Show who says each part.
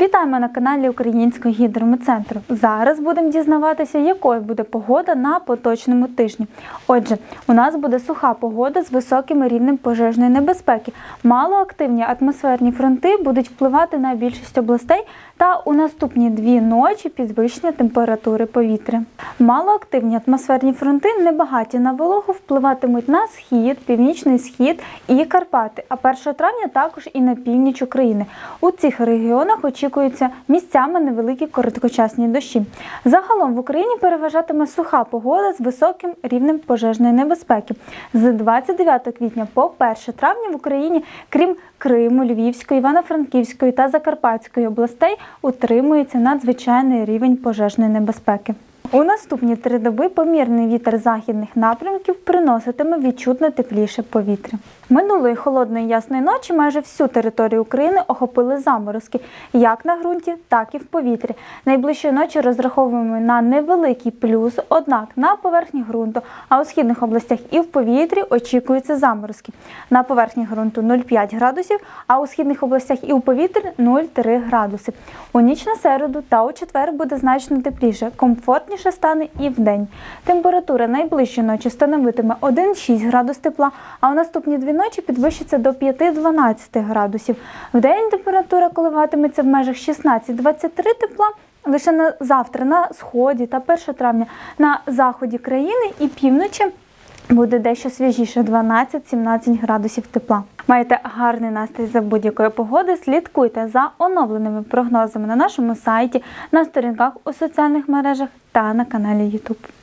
Speaker 1: Вітаємо на каналі Українського гідрометцентру. Зараз будемо дізнаватися, якою буде погода на поточному тижні. Отже, у нас буде суха погода з високим рівнем пожежної небезпеки. Малоактивні атмосферні фронти будуть впливати на більшість областей та у наступні дві ночі підвищення температури повітря. Малоактивні атмосферні фронти небагаті на вологу впливатимуть на схід, північний схід і Карпати. А 1 травня також і на північ України. У цих регіонах очікуються місцями невеликі короткочасні дощі. Загалом в Україні переважатиме суха погода з високим рівнем пожежної небезпеки. З 29 квітня по 1 травня в Україні, крім Криму, Львівської, Івано-Франківської та Закарпатської областей, утримується надзвичайний рівень пожежної небезпеки. У наступні три доби помірний вітер західних напрямків приноситиме відчутно тепліше повітря. Минулої холодної ясної ночі майже всю територію України охопили заморозки, як на ґрунті, так і в повітрі. Найближчої ночі розраховуємо на невеликий плюс, однак на поверхні ґрунту, а у східних областях і в повітрі очікуються заморозки. На поверхні ґрунту 0,5 градусів, а у східних областях і у повітрі 0,3 градуси. У ніч на середу та у четвер буде значно тепліше, комфортніше стане і в день. Температура найближчої ночі становитиме 1,6 градус тепла, а у наступні дві ночі підвищиться до 5-12 градусів. В день температура коливатиметься в межах 16-23 тепла. Лише на завтра на сході та 1 травня на заході країни і півночі буде дещо свіжіше 12-17 градусів тепла. Маєте гарний настрій за будь-якої погоди. Слідкуйте за оновленими прогнозами на нашому сайті, на сторінках у соціальних мережах та на каналі YouTube.